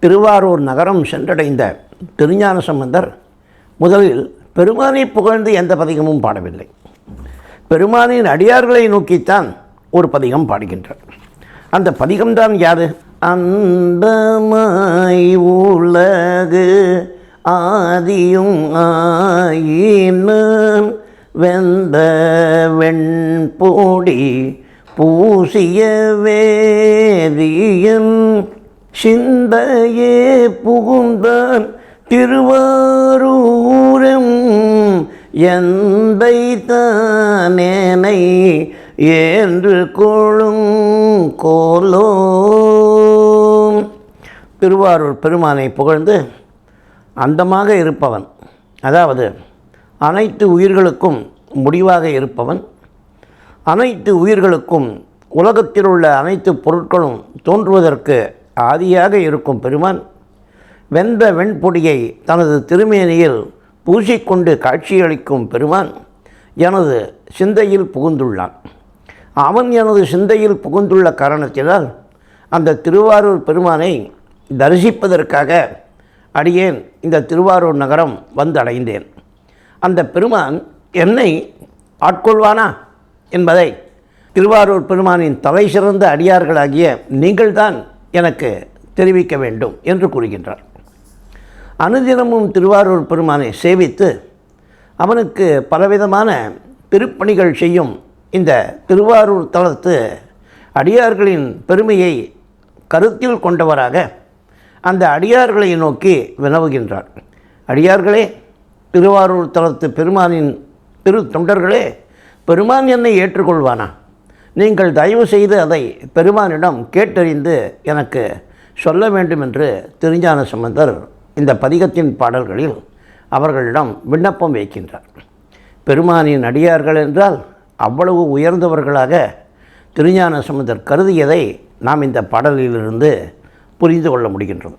திருவாரூர் நகரம் சென்றடைந்த திருஞான சம்பந்தர் முதலில் பெருமானை புகழ்ந்து எந்த பதிகமும் பாடவில்லை. பெருமானின் அடியார்களை நோக்கித்தான் ஒரு பதிகம் பாடுகின்றார். அந்த பதிகம்தான் யாது? அந்தமாய் உலகு ஆதியும் ஆயினும் வெந்த வெண்பொடி பூசிய வேதியும் சிந்தையே புகுந்தான் திருவாரூரம். எந்தை தானேனை என்று கொழும் கோலோ திருவாரூர் பெருமானை புகழ்ந்து அந்தமாக இருப்பவன் அதாவது அனைத்து உயிர்களுக்கும் முடிவாக இருப்பவன் அனைத்து உயிர்களுக்கும் உலகத்தில் உள்ள அனைத்து பொருட்களும் தோன்றுவதற்கு ஆதியாக இருக்கும் பெருமான் வெந்த வெண்பொடியை தனது திருமேனியில் பூசிக்கொண்டு காட்சியளிக்கும் பெருமான் எனது சிந்தையில் புகுந்துள்ளான். அவன் எனது சிந்தையில் புகுந்துள்ள காரணத்தினால் அந்த திருவாரூர் பெருமானை தரிசிப்பதற்காக அடியேன் இந்த திருவாரூர் நகரம் வந்து அடைந்தேன் அந்த பெருமான் என்னை ஆட்கொள்வானா என்பதை திருவாரூர் பெருமானின் தலை சிறந்த அடியார்களாகிய நீங்கள்தான் எனக்கு தெரிவிக்க வேண்டும் என்று கூறுகின்றார். அனுதினமும் திருவாரூர் பெருமானை சேவித்து அவனுக்கு பலவிதமான திருப்பணிகள் செய்யும் இந்த திருவாரூர் தளத்து அடியார்களின் பெருமையை கருத்தில் கொண்டவராக அந்த அடியார்களை நோக்கி வினவுகின்றார். அடியார்களே திருவாரூர் தளத்து பெருமானின் திரு தொண்டர்களே பெருமான் என்னை ஏற்றுக்கொள்வானா? நீங்கள் தயவு செய்து அதை பெருமானிடம் கேட்டறிந்து எனக்கு சொல்ல வேண்டும் என்று திருஞான சம்பந்தர் இந்த பதிகத்தின் பாடல்களில் அவர்களிடம் விண்ணப்பம் வைக்கின்றார். பெருமானின் அடியார்கள் என்றால் அவ்வளவு உயர்ந்தவர்களாக திருஞான சம்பந்தர் கருதியதை நாம் இந்த பாடலிலிருந்து புரிந்து கொள்ள முடிகின்றது.